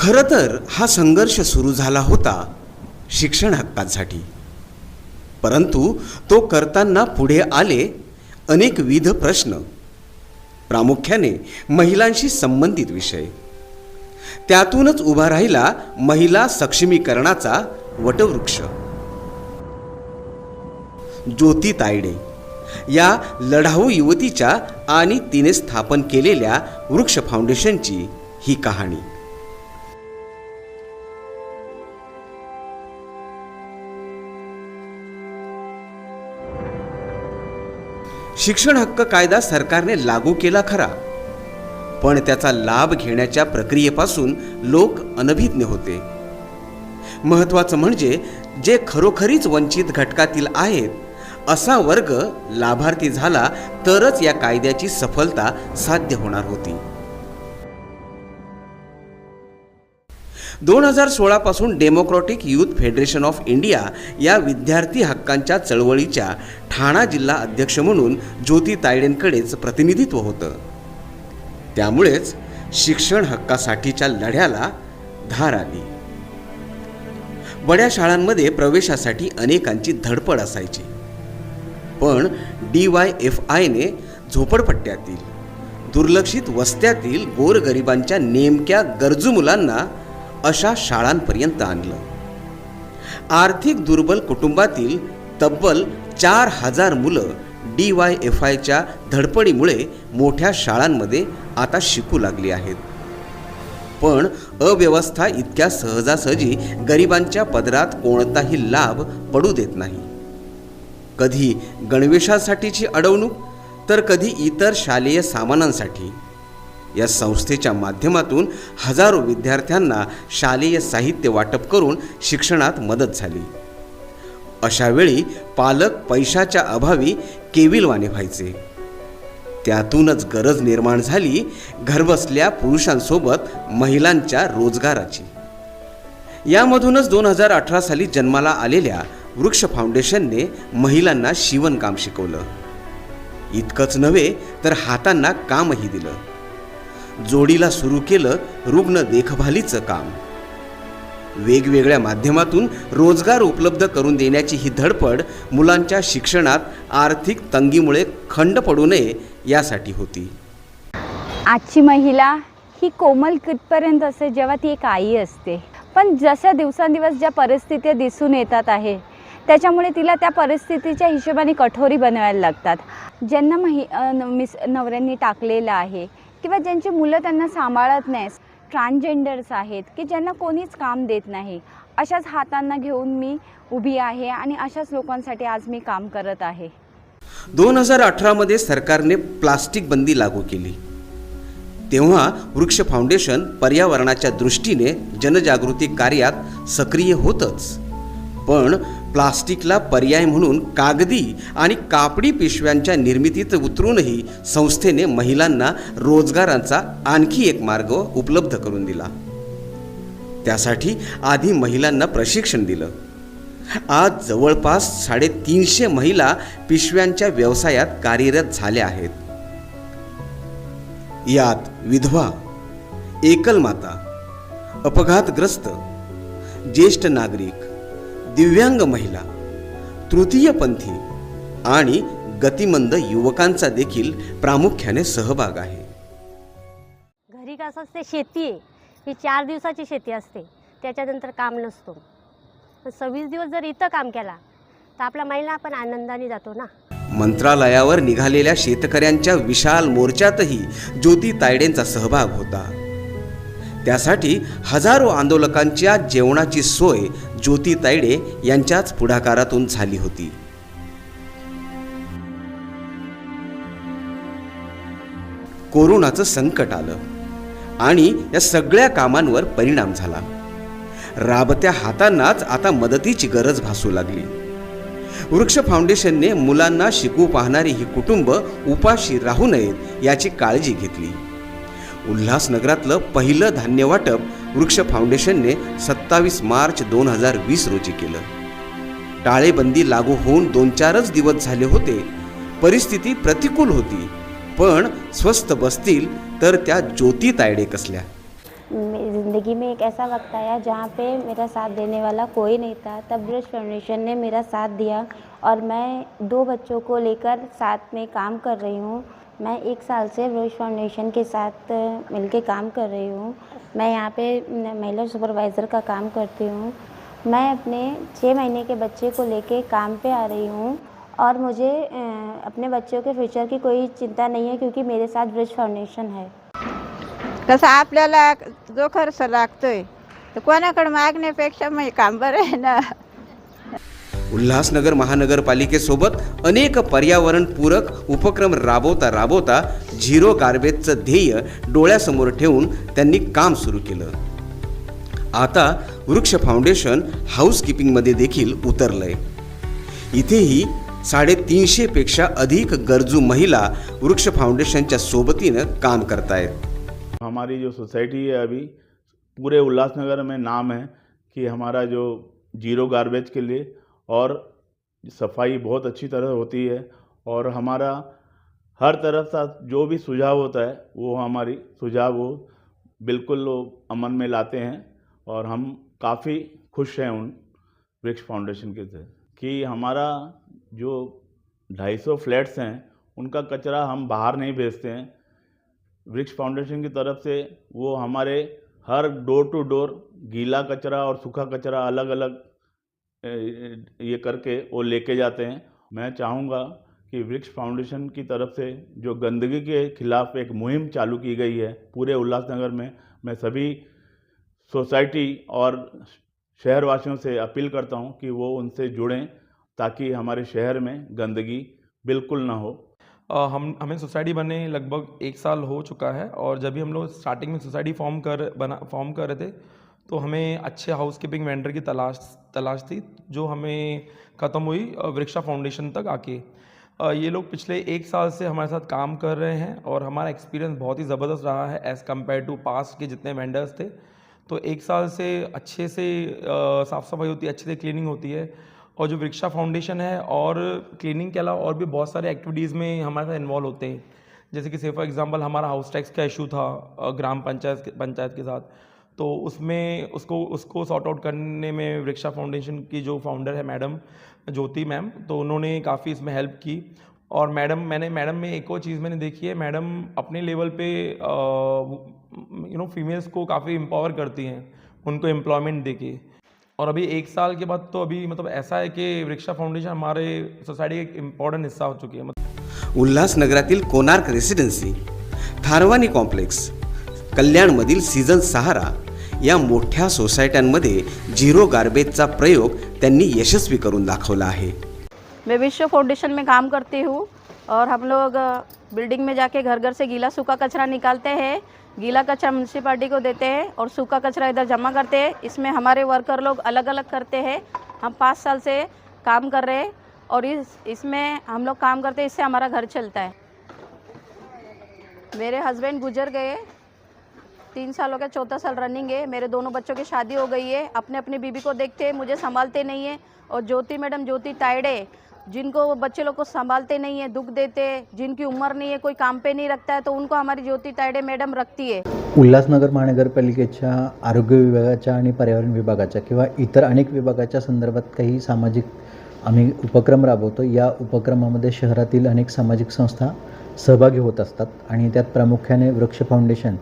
खरं तर हा संघर्ष सुरू झाला होता शिक्षण हक्कांसाठी. परंतु तो करताना पुढे आले अनेकविध प्रश्न. प्रामुख्याने महिलांशी संबंधित विषय. त्यातूनच उभा राहिला महिला सक्षमीकरणाचा वटवृक्ष. ज्योती तायडे या लढाऊ युवतीच्या आणि तिने स्थापन केलेल्या वृक्ष फाउंडेशनची ही कहाणी. शिक्षण हक्क कायदा सरकारने लागू केला खरा. पण त्याचा लाभ घेण्याच्या प्रक्रियेपासून लोक अनभिज्ञ होते. महत्त्वाचं म्हणजे जे खरोखरीच वंचित घटकातील आहेत असा वर्ग लाभार्थी झाला तरच या कायद्याची सफलता साध्य होणार होती. दोन हजार सोळापासून Democratic Youth Federation of India या विद्यार्थी हक्कांच्या चळवळीच्या ठाणा जिल्हा अध्यक्ष म्हणून ज्योती तायडेंकडेच प्रतिनिधित्व होतं. त्यामुळेच शिक्षण हक्कासाठीच्या लढ्याला धार आली. बड्या शाळांमध्ये प्रवेशासाठी अनेकांची धडपड असायची. पण डी वाय एफ आयने झोपडपट्ट्यातील दुर्लक्षित वस्त्यातील गोरगरिबांच्या नेमक्या गरजू मुलांना अशा शाळांपर्यंत आणलं. आर्थिक दुर्बल कुटुंबातील तब्बल चार हजार मुलं डी वाय एफ आयच्या धडपडीमुळे मोठ्या शाळांमध्ये आता शिकू लागली आहेत. पण अव्यवस्था इतक्या सहजासहजी गरिबांच्या पदरात कोणताही लाभ पडू देत नाही. कधी गणवेशासाठीची अडवणूक तर कधी इतर शालेय सामानांसाठी. या संस्थेच्या माध्यमातून हजारो विद्यार्थ्यांना शालेय साहित्य वाटप करून शिक्षणात मदत झाली. अशावेळी पालक पैशाच्या अभावी केविलवाने व्हायचे. त्यातूनच गरज निर्माण झाली घरबसल्या पुरुषांसोबत महिलांच्या रोजगाराची. यामधूनच दोन हजार अठरा साली जन्माला आलेल्या वृक्ष फाउंडेशनने महिलांना शिवणकाम शिकवलं. इतकंच नव्हे तर हातांना कामही दिलं. जोडीला सुरू केलं रुग्ण देखभालीचं काम. वेगवेगळ्या माध्यमातून रोजगार उपलब्ध करून देण्याची ही धडपड मुलांच्या शिक्षणात आर्थिक तंगीमुळे खंड पडू नये यासाठी होती. आजची महिला ही कोमल कितपर्यंत असते जेव्हा ती एक आई असते. पण जशा दिवसांदिवस ज्या परिस्थिती दिसून येतात आहे त्याच्यामुळे तिला त्या परिस्थितीच्या हिशोबाने कठोरी बनवायला लागतात. ज्यांना महि न- मिस नवऱ्यांनी टाकलेलं आहे किंवा ज्यांची मुलं त्यांना सांभाळत नाही ट्रान्सजेंडर्स आहेत की ज्यांना कोणीच काम देत नाही अशाच हातांना घेऊन मी उभी आहे आणि अशाच लोकांसाठी आज मी काम करत आहे. दोन हजार अठरामध्ये सरकारने प्लास्टिक बंदी लागू केली. तेव्हा वृक्ष फाउंडेशन पर्यावरणाच्या दृष्टीने जनजागृती कार्यात सक्रिय होतच. पण प्लास्टिकला पर्याय म्हणून कागदी आणि कापडी पिशव्यांच्या निर्मितीत उतरूनही संस्थेने महिलांना रोजगारांचा आणखी एक मार्ग उपलब्ध करून दिला. त्यासाठी आधी महिलांना प्रशिक्षण दिलं. आज जवळपास साडेतीनशे महिला पिशव्यांच्या व्यवसायात कार्यरत झाल्या आहेत. यात विधवा एकल माता अपघातग्रस्त ज्येष्ठ नागरिक दिव्यांग महिला तृतीयपंथी आणि गतिमंद युवकांचा देखील प्रामुख्याने सहभाग आहे. घरी कसं असते शेती आहे. ही चार दिवसाची शेती असते. त्याच्यानंतर काम नसतो. सव्वीस दिवस जर इथं काम केला तर आपला महिला आपण आनंदाने जातो ना. मंत्रालयावर निघालेल्या शेतकऱ्यांच्या विशाल मोर्चातही ज्योती तायडेंचा सहभाग होता. त्यासाठी हजारो आंदोलकांच्या जेवणाची सोय ज्योती तायडे यांच्याच पुढाकारातून झाली होती. कोरोनाचं संकट आलं आणि या सगळ्या कामांवर परिणाम झाला. राबत्या हातांनाच आता मदतीची गरज भासू लागली. वृक्ष फाउंडेशनने मुलांना शिकू पाहणारी ही कुटुंब उपाशी राहू नयेत याची काळजी घेतली. उल्हासनगरातलं पहिलं धान्य वाटप वृक्ष फाउंडेशनने सत्तावीस मार्च दोन हजार वीस रोजी केलं. टाळेबंदी लागू होऊन दोन चारच दिवस झाले होते. परिस्थिती प्रतिकूल होती. पण स्वस्त बसतील तर त्या ज्योती तायडे कसल्या? ज़िंदगी में एक ऐसा वक्त आया जहाँ पे मेरा साथ देने वाला कोई नहीं था। तब ब्रश फाउंडेशन ने मेरा साथ दिया और मैं दो बच्चों को लेकर साथ में काम कर रही हूँ। मैं एक साल से ब्रश फाउंडेशन के साथ मिलके काम कर रही हूँ। मैं यहाँ पे महिला सुपरवाइज़र का काम करती हूँ। मैं अपने छः महीने के बच्चे को लेके काम पे आ रही हूँ और मुझे अपने बच्चों के फ्यूचर की कोई चिंता नहीं है क्योंकि मेरे साथ ब्रिज फाउंडेशन है। कसं आपल्याला जो खर्च लागतोय. तर कोणाकडे मागण्यापेक्षा मग हे काम बरं आहे ना. उल्हासनगर महानगरपालिकेसोबत अनेक पर्यावरणपूरक उपक्रम राबवता राबवता झिरो गार्बेजचं ध्येय डोळ्यासमोर ठेवून त्यांनी काम सुरू केलं. आता वृक्ष फाउंडेशन हाऊसकीपिंगमध्ये देखील उतरलंय. इथेही साडेतीनशेपेक्षा अधिक गरजू महिला वृक्ष फाउंडेशनच्या सोबतीनं काम करतायत. हमारी जो सोसाइटी है अभी पूरे उल्लासनगर में नाम है कि हमारा जो जीरो गार्बेज के लिए और सफ़ाई बहुत अच्छी तरह होती है और हमारा हर तरफ़ का जो भी सुझाव होता है, वो हमारी सुझाव वो बिल्कुल वो अमन में लाते हैं और हम काफ़ी खुश हैं उन वृक्ष फाउंडेशन के से कि हमारा जो 250 फ्लैट्स हैं, उनका कचरा हम बाहर नहीं भेजते हैं। वृक्ष फाउंडेशन की तरफ़ से वो हमारे हर डोर टू डोर गीला कचरा और सूखा कचरा अलग अलग ये करके वो लेके जाते हैं। मैं चाहूँगा कि वृक्ष फाउंडेशन की तरफ़ से जो गंदगी के खिलाफ एक मुहिम चालू की गई है पूरे उल्लासनगर में मैं सभी सोसाइटी और शहरवासियों से अपील करता हूँ कि वो उनसे जुड़ें ताकि हमारे शहर में गंदगी बिल्कुल ना हो। अ, हम हमें सोसाइटी बने लगभग एक साल हो चुका है और जब भी हम लोग स्टार्टिंग में सोसाइटी फॉर्म कर बना फॉर्म कर रहे थे तो हमें अच्छे हाउस कीपिंग वेंडर की तलाश तलाश थी, जो हमें ख़त्म हुई वृक्षा फाउंडेशन तक आके। ये लोग पिछले एक साल से हमारे साथ काम कर रहे हैं और हमारा एक्सपीरियंस बहुत ही ज़बरदस्त रहा है एज़ कंपेयर टू पास्ट के जितने वेंडर्स थे। तो एक साल से अच्छे से साफ़ सफ़ाई होती है, अच्छे से क्लीनिंग होती है और जो वृक्षा फाउंडेशन है और क्लीनिंग के अलावा और भी बहुत सारे एक्टिविटीज़ में हमारे साथ इन्वॉल्व होते हैं। जैसे कि से फॉर एग्जांपल हमारा हाउस टैक्स का इशू था ग्राम पंचायत पंचायत के साथ। तो उसमें उसको उसको सॉर्ट आउट करने में वृक्षा फाउंडेशन की जो फाउंडर है मैडम ज्योति मैम तो उन्होंने काफ़ी इसमें हेल्प की। और मैडम मैंने मैडम में एक और चीज़ मैंने देखी है मैडम अपने लेवल पे यू नो फीमेल्स को काफ़ी एम्पावर करती हैं, उनको एम्प्लॉयमेंट देके। और अभी एक साल के बाद तो अभी मतलब ऐसा है कि वृक्षा फाउंडेशन हमारे सोसाइटी का एक इंपॉर्टेंट हिस्सा हो चुकी है। मतलब उल्हासनगरातील कोनार्क रेसिडेन्सी थारवानी कॉम्प्लेक्स कल्याणमधील सीझन सहारा या मोठ्या सोसायट्यांमध्ये झिरो गार्बेजचा प्रयोग त्यांनी यशस्वी करून दाखवला आहे. मैं विश्व फाउंडेशन में काम करती हूँ और हम लोग बिल्डिंग में जाके घर घर से गीला सूखा कचरा निकालते हैं। गीला कचरा म्यूनसिपाली को देते हैं और सूखा कचरा इधर जमा करते हैं। इसमें हमारे वर्कर लोग अलग अलग करते हैं। हम पाँच साल से काम कर रहे हैं और इस इसमें हम लोग काम करते हैं इससे हमारा घर चलता है। मेरे हस्बैंड गुजर गए तीन सालों का चौथा साल रनिंग है। मेरे दोनों बच्चों की शादी हो गई है। अपने अपनी बीबी को देखते हैं मुझे संभालते नहीं है। और ज्योति मैडम ज्योति तायडे जिनको वो बच्चे लोग को संभालते नहीं है दुख देते जिनकी उम्र नहीं है कोई काम पे नहीं रखता है तो उनको हमारी ज्योति तायडे मैडम रखती है। उल्हासनगर महानगरपालिकेच्या आरोग्य विभागाच्या आणि पर्यावरण विभागाच्या किंवा इतर अनेक विभागाच्या संदर्भात काही सामाजिक आम्ही उपक्रम राबवतो. या उपक्रमामध्ये शहरातील अनेक सामाजिक संस्था सहभागी होत असतात आणि त्यात प्रामुख्याने वृक्ष फाउंडेशन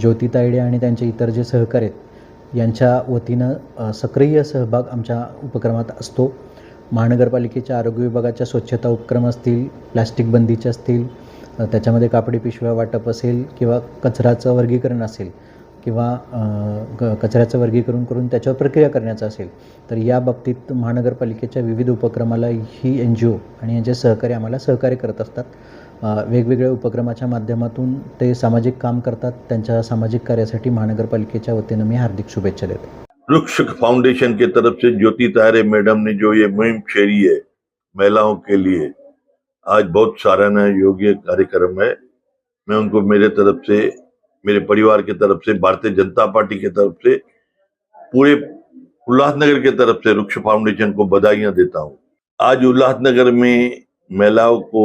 ज्योती तायडे आणि त्यांचे इतर जे सहकारी आहेत यांच्या वतीनं सक्रिय सहभाग आमच्या उपक्रमात असतो. महानगरपालिकेच्या आरोग्य विभागाच्या स्वच्छता उपक्रम असतील प्लॅस्टिक बंदीचे असतील त्याच्यामध्ये कापडी पिशव्या वाटप असेल किंवा कचऱ्याचं वर्गीकरण असेल किंवा क कचऱ्याचं वर्गीकरण करून त्याच्यावर प्रक्रिया करण्याचं असेल तर या बाबतीत महानगरपालिकेच्या विविध उपक्रमाला ही एन जी ओ आणि यांचे सहकारी आम्हाला सहकार्य करत असतात. वेगवेगळ्या उपक्रमाच्या माध्यमातून ते सामाजिक काम करतात. त्यांच्या सामाजिक कार्यासाठी महानगरपालिकेच्या वतीनं मी हार्दिक शुभेच्छा देतो. वृक्ष फाउंडेशन के तरफ से ज्योति तारे मैडम ने जो ये मुहिम छेड़ी है महिलाओं के लिए आज बहुत सराहना योग्य कार्यक्रम है। मैं उनको मेरे तरफ से मेरे परिवार के तरफ से भारतीय जनता पार्टी के तरफ से पूरे उल्लासनगर के तरफ से वृक्ष फाउंडेशन को बधाइयां देता हूँ। आज उल्लासनगर में महिलाओं को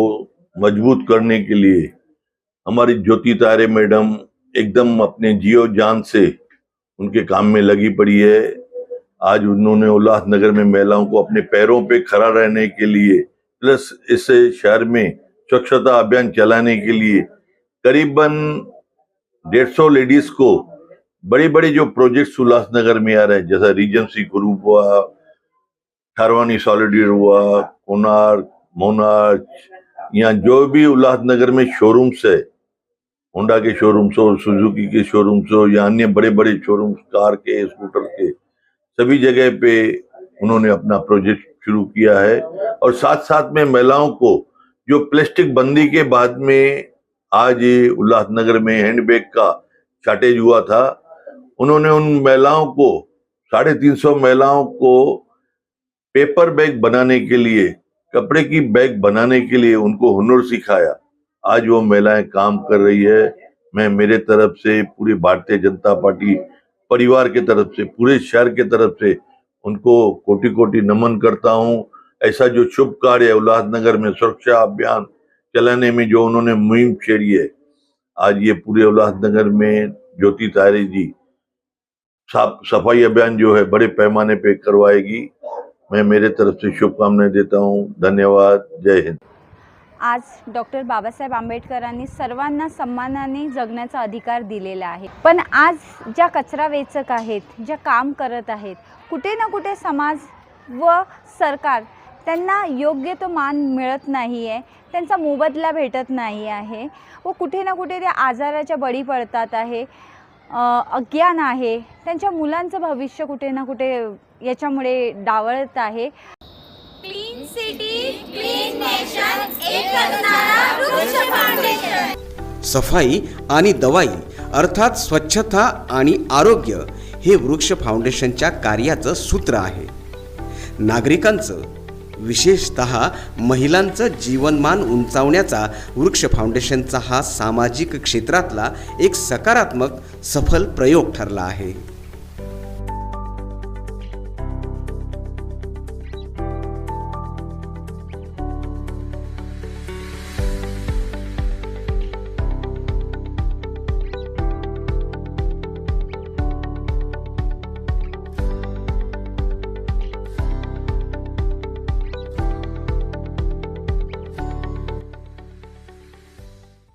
मज़बूत करने के लिए हमारी ज्योति तारे मैडम एकदम अपने जियो जान से उनके काम में लगी पड़ी है। आज उन्होंने उल्लासनगर में महिलाओं को अपने पैरों पे खड़ा रहने के लिए, प्लस इस शहर में स्वच्छता अभियान चलाने के लिए करीबन डेढ़ सौ लेडीज़ को बड़े बड़े जो प्रोजेक्ट्स उल्लासनगर में आ रहे हैं, जैसा रीजेंसी ग्रुप हुआ थारवानी सॉलिडियर हुआ कोनार्क मोनार्क यहाँ जो भी उल्लासनगर में शोरूम्स है होंडा के शोरूम्स हो सुजुकी के शोरूम्स हो, या अन्य बड़े बड़े शोरूम्स कार के स्कूटर के, सभी जगह पे उन्होंने अपना प्रोजेक्ट शुरू किया है। और साथ साथ में महिलाओं को, जो प्लास्टिक बंदी के बाद में आज ये उल्लासनगर में हैंडबैग का शॉर्टेज हुआ था, उन्होंने उन महिलाओं को, साढ़े तीन सौ महिलाओं को पेपर बैग बनाने के लिए कपड़े की बैग बनाने के लिए उनको हुनर सिखाया। आज वो महिलाएँ काम कर रही है। मैं मेरे तरफ़ से पूरी भारतीय जनता पार्टी परिवार के तरफ़ से, पूरे शहर के तरफ़ से उनको कोटि कोटि नमन करता हूँ। ऐसा जो शुभ कार्य उल्लासनगर में सुरक्षा अभियान चलाने में जो उन्होंने मुहिम छेड़ी है, आज ये पूरे उल्लासनगर में ज्योति तारे जी साफ़ सफ़ाई अभियान जो है, बड़े पैमाने पे करवाएगी। मैं मेरे तरफ से शुभकामनाएं देता हूं। धन्यवाद। जय हिंद। आज डॉक्टर बाबासाहेब आंबेडकरांनी सर्वांना सन्मानाने जगण्याचा अधिकार दिलेला आहे. पण आज ज्या कचरा वेचक आहेत ज्या काम करत आहेत कुठे ना कुठे समाज व सरकार त्यांना योग्य तो मान मिळत नाही आहे त्यांचा मोबदला भेटत नाही आहे व कुठे ना कुठे ते आजाराच्या बळी पडतात आहे अज्ञान आहे त्यांच्या मुलांचं भविष्य कुठे ना कुठे याच्यामुळे डावळत आहे. सफाई आणि दवाई अर्थात स्वच्छता आणि आरोग्य हे वृक्ष फाउंडेशनच्या कार्याचं सूत्र आहे. नागरिकांचं विशेषत महिलांचं जीवनमान उंचावण्याचा वृक्ष फाउंडेशनचा हा सामाजिक क्षेत्रातला एक सकारात्मक सफल प्रयोग ठरला आहे.